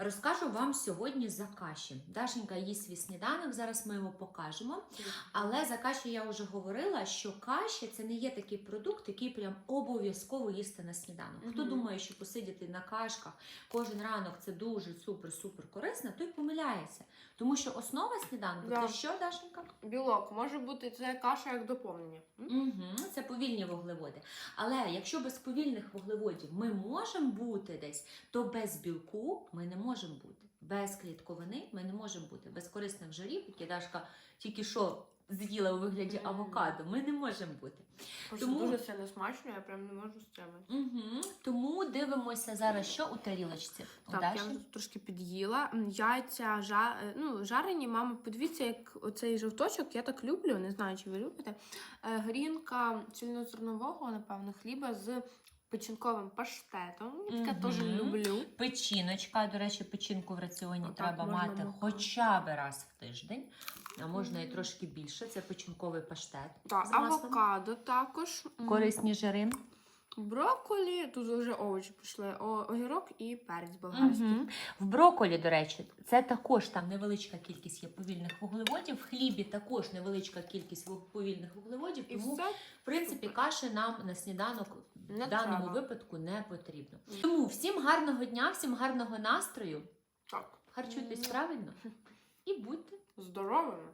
Розкажу вам сьогодні за каші. Дашенька їсть свій сніданок, зараз ми його покажемо. Але за каші я вже говорила, що каші це не є такий продукт, який прям обов'язково їсти на сніданок. Хто думає, що посидіти на кашках кожен ранок це дуже супер-супер корисно, той помиляється. Тому що основа сніданку Да. це що, Дашенька? Білок може бути це каша як доповнення. М? Угу, це повільні вуглеводи. Але якщо без повільних вуглеводів ми можемо бути десь, то без білку ми не можемо бути. Без клітковини ми не можемо бути. Без корисних жирів, які Дашка тільки що з'їла у вигляді авокадо, ми не можемо бути. Просто Тому- дуже сильно смачно, я прям не можу стримати. Угу. Тому дивимося зараз, що у тарілочці. У Так, Даші. я вже трошки під'їла. М, Яйця жа... е, ну, жарені, мама, подивіться, як оцей жовточок, я так люблю, не знаю, чи ви любите. Е, Грінка цільнозернового, напевно, хліба з печінковим паштетом. Я таке Мгм. теж люблю. Печіночка, до речі, печінку в раціоні Отак треба можна мати мука. хоча б раз в тиждень, а можна і Мгм. трошки більше. Це печінковий паштет. Так, з маслом. авокадо також. М, Корисні жири. Брокколі, тут вже овочі пішли, о- огірок і перець болгарський. Мгм. В броколі, до речі, це також там невеличка кількість є повільних вуглеводів. В хлібі також невеличка кількість вуг- повільних вуглеводів. І Тому, все. в принципі, каші нам на сніданок Не в даному треба. випадку не потрібно. Тому всім гарного дня, всім гарного настрою. Так. Харчуйтесь правильно і будьте. Здоровими.